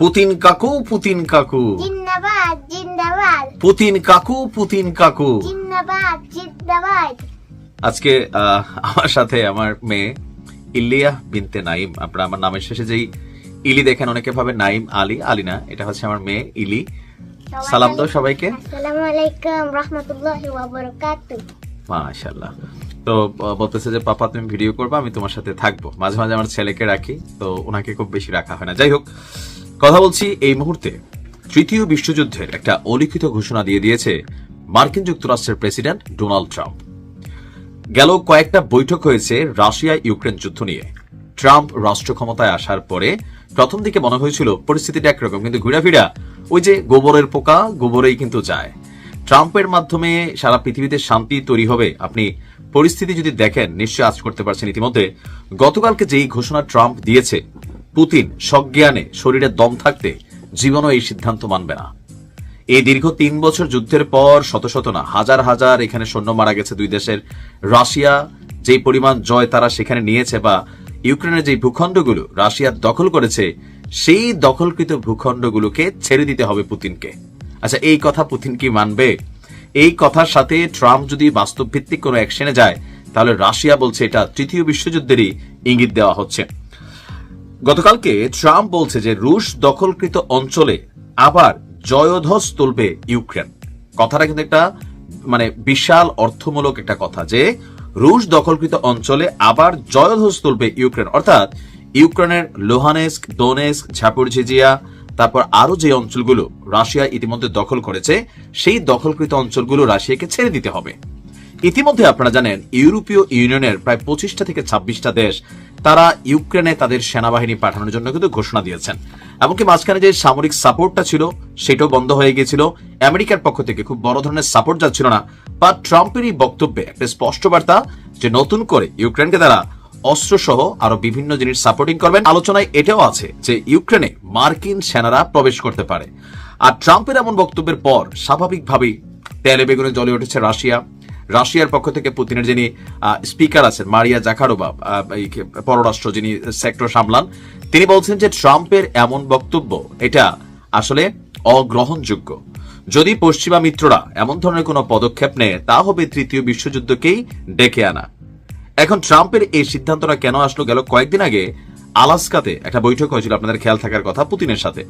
Putin কাকু Putin কাকু। জিন্দাবাদ জিন্দাবাদ। পুতিন কাকু পুতিন কাকু। জিন্দাবাদ জিন্দাবাদ। আজকে আমার সাথে আমার মেয়ে ইলিয়া বিনতে নাইম। আপনারা আমার নামের শেষে যেই ইলি দেখেন অনেকে ভাবে নাইম আলী আলী না এটা হচ্ছে আমার মেয়ে ইলি। সালাম দাও সবাইকে। আসসালামু আলাইকুম রহমতুল্লাহি ওয়া বারাকাতুহু। মাশাল্লাহ তো বলতেছে যে পাপা তুমি ভিডিও করবে আমি তোমার সাথে থাকব। মাঝে মাঝে আমার ছেলেকে রাখি তো ওনাকে খুব বেশি রাখা হয় না। যাই হোক কথা বলছি এই মুহূর্তে। তৃতীয় বিশ্বযুদ্ধের একটা অলিখিত ঘোষণা দিয়ে দিয়েছে মার্কিন যুক্তরাষ্ট্রের প্রেসিডেন্ট ডোনাল্ড ট্রাম্প। গেল কয়েকটা বৈঠক হয়েছে রাশিয়া ইউক্রেন যুদ্ধ নিয়ে। ট্রাম্প রাষ্ট্র ক্ষমতায় আসার পরে প্রথম দিকে মনে হয়েছিল পরিস্থিতিটা একরকম, কিন্তু ঘুরাফিরা ওই যে গোবরের পোকা, গোবরেই কিন্তু যায়। ট্রাম্পের মাধ্যমে সারা পৃথিবীতে শান্তি তৈরি হবে, আপনি পরিস্থিতি যদি দেখেন, নিশ্চয়ই আজ করতে পারছেন ইতিমধ্যে। গতকালকে যেই ঘোষণা ট্রাম্প দিয়েছে পুতিন সজ্ঞানে শরীরে দম থাকতে জীবনও এই সিদ্ধান্ত মানবে না। এই দীর্ঘ তিন বছর যুদ্ধের পর শত শত না হাজার হাজার এখানে সৈন্য মারা গেছে দুই দেশের। রাশিয়া যে পরিমাণ জয় তারা সেখানে নিয়েছে বা ইউক্রেনের যে ভূখণ্ডগুলো রাশিয়া দখল করেছে, সেই দখলকৃত ভূখণ্ডগুলোকে ছেড়ে দিতে হবে পুতিনকে। আচ্ছা এই কথা পুতিন কি মানবে? এই কথার সাথে ট্রাম্প যদি বাস্তব ভিত্তিক কোনো অ্যাকশনে যায়, তাহলে রাশিয়া বলছে এটা তৃতীয় বিশ্বযুদ্ধেরই ইঙ্গিত দেওয়া হচ্ছে। গতকালকে ট্রাম্প বলছে যে রুশ দখলকৃত অঞ্চলে আবার জয়ধ্বজ তুলবে ইউক্রেন। কথাটা কিন্তু একটা মানে বিশাল অর্থমূলক একটা কথা যে রুশ দখলকৃত অঞ্চলে আবার জয়ধ্বজ তুলবে ইউক্রেন। অর্থাৎ ইউক্রেনের লোহানেস্ক, দোনেস্ক ঝাপুরঝিজিয়া তারপর আরও যে অঞ্চলগুলো রাশিয়া ইতিমধ্যে দখল করেছে, সেই দখলকৃত অঞ্চলগুলো রাশিয়াকে ছেড়ে দিতে হবে। ইতিমধ্যে আপনারা জানেন, ইউরোপীয় ইউনিয়নের প্রায় পঁচিশটা থেকে ছাব্বিশটা দেশ তারা ইউক্রেনে তাদের সেনাবাহিনী পাঠানোর জন্য কিন্তু ঘোষণা দিয়েছেন। এমনকি মাঝখানে যে সামরিক সাপোর্টটা ছিল, সেটাও বন্ধ হয়ে গিয়েছিল। আমেরিকার পক্ষ থেকে খুব বড় ধরনের সাপোর্ট যাচ্ছিল না। বা ট্রাম্পের এই বক্তব্যে একটা স্পষ্ট বার্তা যে নতুন করে ইউক্রেনকে তারা অস্ত্র সহ আরও বিভিন্ন জিনিস সাপোর্টিং করবেন। আলোচনায় এটাও আছে যে ইউক্রেনে মার্কিন সেনারা প্রবেশ করতে পারে। আর ট্রাম্পের এমন বক্তব্যের পর স্বাভাবিকভাবেই তেলে বেগুনে জ্বলে উঠেছে রাশিয়া। রাশিয়ার পক্ষ থেকে পুতিনের যিনি স্পিকার আছেন, মারিয়া কে- পররাষ্ট্র যিনি, সেক্টর সামলান, তিনি বলছেন যে ট্রাম্পের এমন বক্তব্য, এটা আসলে অগ্রহণযোগ্য। যদি পশ্চিমা মিত্ররা এমন ধরনের কোনো পদক্ষেপ নেয়, তা হবে তৃতীয় বিশ্বযুদ্ধকেই ডেকে আনা। এখন ট্রাম্পের এই সিদ্ধান্তটা কেন আসলো গেল কয়েকদিন আগে আলাস্কাতে একটা বৈঠক হয়েছিল, আপনাদের খেয়াল থাকার কথা, পুতিনের সাথে।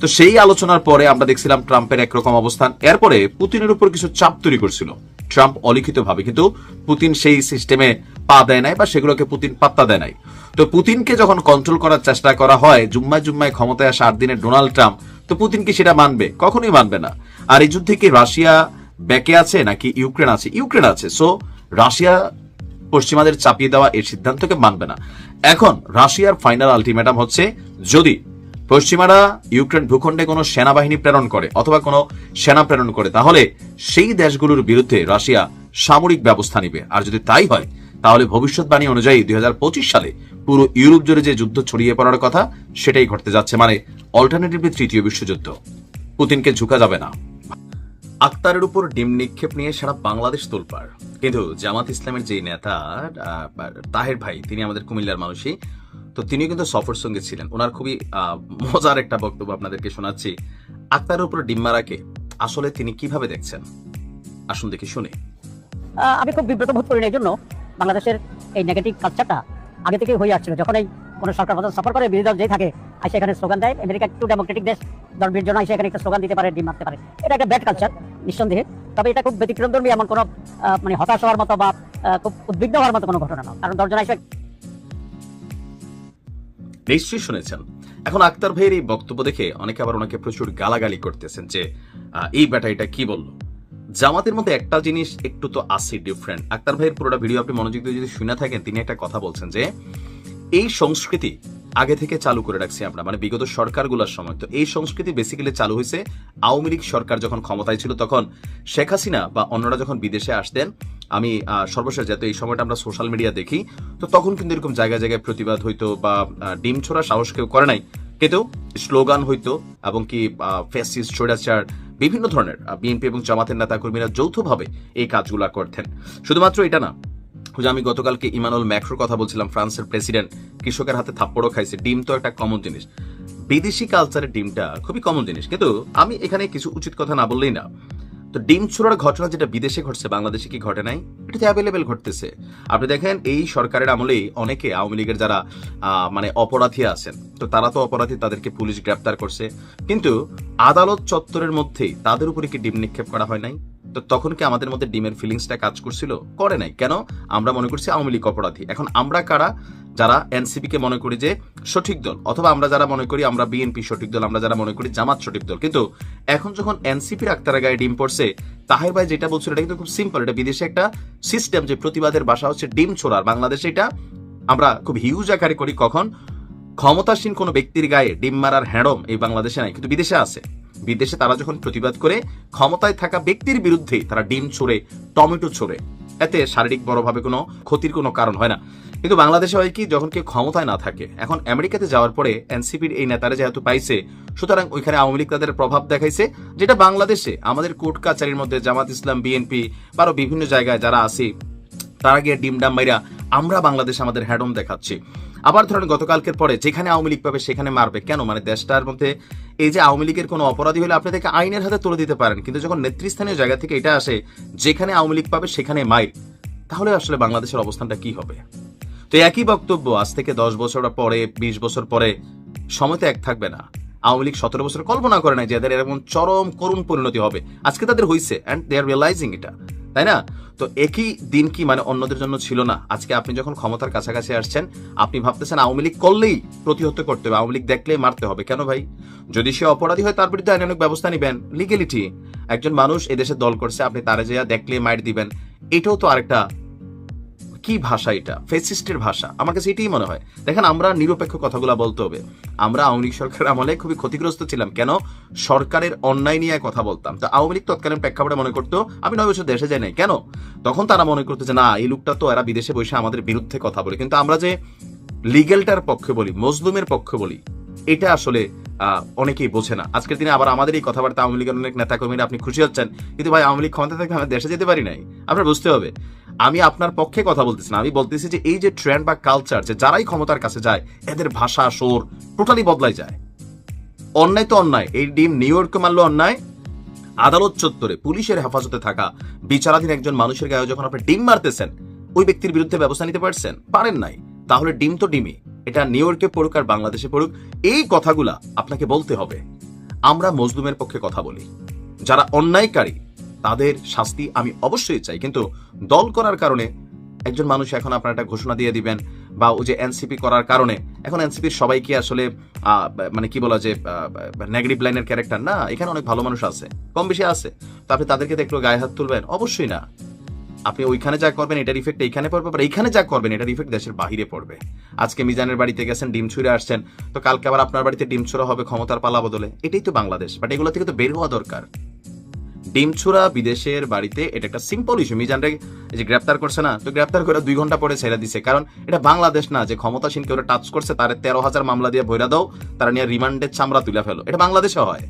তো সেই আলোচনার পরে আমরা দেখছিলাম ট্রাম্পের একরকম অবস্থান, এরপরে পুতিনের উপর কিছু চাপ তৈরি করছিল। ট্রাম্প অলিখিতভাবে, কিন্তু পুতিন সেই সিস্টেমে পা দেয় নাই বা সেগুলোকে পুতিন পাত্তা দেয় নাই। তো পুতিনকে যখন কন্ট্রোল করার চেষ্টা করা হয়, জুম্মায় জুম্মায় ক্ষমতায় আসা আট দিনের ডোনাল্ড ট্রাম্প, তো পুতিন কি সেটা মানবে? কখনোই মানবে না। আর এই যুদ্ধে কি রাশিয়া ব্যাকে আছে নাকি ইউক্রেন আছে? ইউক্রেন আছে। সো রাশিয়া পশ্চিমাদের চাপিয়ে দেওয়া এই সিদ্ধান্তকে মানবে না। এখন, রাশিয়ার ফাইনাল আলটিমেটাম হচ্ছে, যদি পশ্চিমারা ইউক্রেন ভূখণ্ডে কোনো সেনাবাহিনী প্রেরণ করে অথবা কোনো সেনা প্রেরণ করে, তাহলে সেই দেশগুলোর বিরুদ্ধে রাশিয়া সামরিক ব্যবস্থা নিবে। আর যদি তাই হয়, তাহলে ভবিষ্যৎবাণী অনুযায়ী দুই সালে পুরো ইউরোপ জুড়ে যে যুদ্ধ ছড়িয়ে পড়ার কথা, সেটাই ঘটতে যাচ্ছে। মানে অল্টারনেটিভলি তৃতীয় বিশ্বযুদ্ধ। পুতিনকে ঝুঁকা যাবে না। আক্তারের উপর ডিম নিক্ষেপ নিয়ে সারা বাংলাদেশ তোলপাড়। কিন্তু জামাত ইসলামের যে নেতা তাহের ভাই, তিনি আমাদের কুমিল্লার মানুষই তো তিনি কিন্তু সফর সঙ্গে ছিলেন। ওনার খুবই মজার একটা বক্তব্য আপনাদেরকে শোনাচ্ছি। আক্তারের উপর ডিম মারাকে আসলে তিনি কীভাবে দেখছেন? আসুন দেখি, শুনে। আমি খুব বিব্রত বোধ করি না, এই জন্য বাংলাদেশের এই নেগেটিভ কালচারটা আগে থেকেই হয়ে আসছিল। যখন এই কোনো সরকার প্রধান সফর করে, বিরোধী দল যেই থাকে আসে এখানে স্লোগান দেয় আমেরিকা একটু ডেমোক্রেটিক দেশ, ধর্মের জন্য এসে এখানে একটা স্লোগান দিতে পারে, ডিম মারতে পারে। এটা একটা ব্যাড কালচার নিঃসন্দেহে। তবে এটা খুব ব্যতিক্রম ধর্মী, এমন কোনো মানে হতাশ হওয়ার মতো বা খুব উদ্বিগ্ন হওয়ার মতো কোনো ঘটনা না। কারণ দশজন এসে নিশ্চয়ই শুনেছেন। এখন আক্তার ভাইয়ের এই বক্তব্য দেখে অনেকে আবার ওনাকে প্রচুর গালাগালি করতেছেন যে এই বেটা এটা কি বলল? জামাতের মধ্যে একটা জিনিস একটু তো আসি ডিফারেন্ট আক্তার ভাইয়ের পুরোটা ভিডিও আপনি মনোযোগ দিয়ে যদি শুনে থাকেন, তিনি একটা কথা বলছেন যে, এই সংস্কৃতি আগে থেকে চালু করে রাখছি আমরা মানে বিগত সরকারগুলোর সময়। তো এই সংস্কৃতি বেসিক্যালি চালু হয়েছে আওয়ামী লীগ সরকার যখন ক্ষমতায় ছিল তখন শেখ হাসিনা বা অন্যরা যখন বিদেশে আসতেন, আমি সর্বশেষ যাতে এই সময়টা আমরা সোশ্যাল মিডিয়া দেখি, তো তখন কিন্তু এরকম জায়গায় জায়গায় প্রতিবাদ হইতো বা ডিম ছোড়া সাহস কেউ করে নাই। কিন্তু স্লোগান হইতো এবং কি ফেসিস স্বৈরাচার, বিভিন্ন ধরনের বিএনপি এবং জামাতের নেতা কর্মীরা যৌথভাবে এই কাজগুলা করতেন। শুধুমাত্র এটা না যে আমি গতকালকে ইমানুল ম্যাক্রোর কথা বলছিলাম, ফ্রান্সের প্রেসিডেন্ট। কৃষকের হাতে থাপ্পড়ও খাইছে। ডিম তো একটা কমন জিনিস। বিদেশি কালচারের ডিমটা খুবই কমন জিনিস। কিন্তু আমি এখানে কিছু উচিত কথা না বললেই না। তো ডিম ছোড়ার ঘটনা যেটা বিদেশে ঘটছে, বাংলাদেশে কি ঘটে নাই? এটা তো অ্যাভেলেবেল ঘটতেছে। আপনি দেখেন, এই সরকারের আমলেই অনেকে, আওয়ামী লীগের যারা মানে অপরাধী আছেন, তো তারা তো অপরাধী, তাদেরকে পুলিশ গ্রেপ্তার করছে। কিন্তু আদালত চত্বরের মধ্যেই তাদের উপরে কি ডিম নিক্ষেপ করা হয় নাই? তো তখন কি আমাদের মধ্যে ডিমের ফিলিংসটা কাজ করছিল? করে নাই। কেন? আমরা মনে করছি আওয়ামী লীগ অপরাধী। এখন আমরা কারা? যারা এনসিপি কে মনে করি যে সঠিক দল, অথবা আমরা যারা মনে করি আমরা বিএনপি সঠিক দল, আমরা যারা মনে করি জামাত সঠিক দল। কিন্তু এখন যখন এনসিপির আক্তারা গায়ে ডিম পড়ছে, তাহের ভাই যেটা বলছিল এটা কিন্তু খুব সিম্পল এটা বিদেশে একটা সিস্টেম যে প্রতিবাদের বাসা হচ্ছে ডিম ছোড়ার। বাংলাদেশে এটা আমরা খুব হিউজ আকারে করি। কখন? ক্ষমতাসীন কোনো ব্যক্তির গায়ে ডিম মারার হ্যাঁড়ম এই বাংলাদেশে নাই, কিন্তু বিদেশে আছে। বিদেশে তারা যখন প্রতিবাদ করে, ক্ষমতায় থাকা ব্যক্তির বিরুদ্ধে তারা ডিম ছড়ে, টমেটো ছড়ে। এতে শারীরিক বড়ভাবে কোনো ক্ষতির কোনো কারণ হয় না। কিন্তু বাংলাদেশে হয় কি, যখন কেউ ক্ষমতায় না থাকে, এখন আমেরিকাতে যাওয়ার পরে এনসিপির এই নেতারা যেহেতু পাইছে, সুতরাং ওইখানে আওয়ামী লীগ তাদের প্রভাব দেখাইছে, যেটা বাংলাদেশে আমাদের কোর্ট কাচারির মধ্যে জামাত ইসলাম, বিএনপি, বা বিভিন্ন জায়গায় যারা আছি, তারা গিয়ে ডিম ডাম মাইরা আমরা বাংলাদেশ আমাদের হ্যাডম দেখাচ্ছি। আবার ধরেন গতকালকের পরে যেখানে আওয়ামী লীগ পাবে সেখানে মারবে। কেন? মানে দেশটার মধ্যে এই যে আওয়ামী লীগের কোনো অপরাধী হলে আপনি তাকে আইনের হাতে তুলে দিতে পারেন। কিন্তু যখন নেতৃস্থানীয় জায়গা থেকে এটা আসে, যেখানে আওয়ামী লীগ পাবে সেখানে মাইর, তাহলে আসলে বাংলাদেশের অবস্থানটা কি হবে? তো একই বক্তব্য, আজ থেকে দশ বছর পরে, বিশ বছর পরে, সময় এক থাকবে না। আওয়ামী লীগ সতেরো বছর কল্পনা করে নাই যে এদের এরকম চরম করুণ পরিণতি হবে। আজকে তাদের হয়েছে অ্যান্ড দে আর রিয়েলাইজিং এটা। তাই না? তো একই দিন কি মানে অন্যদের জন্য ছিল না? আজকে আপনি যখন ক্ষমতার কাছাকাছি আসছেন, আপনি ভাবতেছেন আওয়ামী লীগ করলেই প্রতিহত করতে হবে, আওয়ামী লীগ দেখলেই মারতে হবে। কেন ভাই? যদি সে অপরাধী হয়, তার বিরুদ্ধে আইনানুক ব্যবস্থা নিবেন। লিগেলিটি একজন মানুষ এদেশে দল করছে, আপনি তারা যে দেখলে মার দিবেন। এটাও তো আরেকটা কি ভাষা এটা? ফেসিস্টের ভাষা। আমার কাছে এটাই মনে হয়। দেখেন, আমরা নিরপেক্ষ কথাগুলো বলতে হবে। আমরা আওয়ামী লীগ সরকার আমলে খুবই ক্ষতিগ্রস্ত ছিলাম। কেন? সরকারের অন্যায় নিয়ে কথা বলতাম। তো আওয়ামী লীগ তৎকালীন প্রেক্ষাপটে মনে করতো, আমি নয় বছর দেশে যাই নাই। কেন? তখন তারা মনে করতো যে, না, এই লোকটা তো এরা বিদেশে বসে আমাদের বিরুদ্ধে কথা বলে। কিন্তু আমরা যে লিগেলটার পক্ষে বলি, মজলুমের পক্ষে বলি, এটা আসলে অনেকেই বোঝে না। আজকের দিনে আবার আমাদের এই কথাবার্তা আওয়ামী লীগের অনেক নেতা কর্মীরা আপনি খুশি হচ্ছেন। কিন্তু ভাই, আওয়ামী লীগ ক্ষমতা থেকে আমরা দেশে যেতে পারি নাই। আপনার বুঝতে হবে। আমি আপনার পক্ষে কথা বলতেছি না। আমি বলতেছি যে এই যে ট্রেন্ড বা কালচার যে যারাই ক্ষমতার কাছে যায়, এদের ভাষা, সোর টোটালি বদলাই যায়। অন্যায় তো অন্যায়। এই ডিম নিউ ইয়র্কে মারলো অন্যায়? আদালত চত্বরে, পুলিশের হেফাজতে থাকা বিচারাধীন একজন মানুষের গায়ে যখন আপনি ডিম মারতেছেন, ওই ব্যক্তির বিরুদ্ধে ব্যবস্থা নিতে পারছেন? পারেন নাই। তাহলে ডিম তো ডিমই। এটা নিউ ইয়র্কে পড়ুক আর বাংলাদেশে পড়ুক, এই কথাগুলা আপনাকে বলতে হবে। আমরা মজলুমের পক্ষে কথা বলি। যারা অন্যায়কারী তাদের শাস্তি আমি অবশ্যই চাই। কিন্তু দল করার কারণে একজন মানুষ এখন আপনার একটা ঘোষণা দিয়ে দিবেন বা ওই যে এনসিপি করার কারণে, এখন এনসিপির সবাই কি আসলে মানে কি বলা যে নেগেটিভ লাইনের ক্যারেক্টার, না, এখানে অনেক ভালো মানুষ আছে, কম বেশি আছে। তো আপনি তাদেরকে দেখল গায়ে হাত তুলবেন? অবশ্যই না। আপনি ওইখানে যা করবেন, এটার ইফেক্ট এইখানে পড়বে, আবার এইখানে যা করবেন, এটার ইফেক্ট দেশের বাহিরে পড়বে। আজকে মিজানের বাড়িতে গেছেন, ডিম ছুঁড়ে আসছেন, তো কালকে আবার আপনার বাড়িতে ডিম ছুঁড়া হবে ক্ষমতার পালা বদলে। এটাই তো বাংলাদেশ বাট এগুলো থেকে তো বের হওয়া দরকার। ডিম ছুড়া বিদেশের বাড়িতে এটা একটা সিম্পল ইস্যু মিজানরে যে গ্রেপ্তার করছে না, তো গ্রেপ্তার করে দুই ঘণ্টা পরে ছেড়ে দিছে। কারণ এটা বাংলাদেশ না, যে ক্ষমতাসীন কেউ টাচ করছে, তার তেরো হাজার মামলা দিয়ে ভৈরা দাও, তারা নিয়ে রিমান্ডের চামড়া তুলে ফেলো। এটা বাংলাদেশে হয়।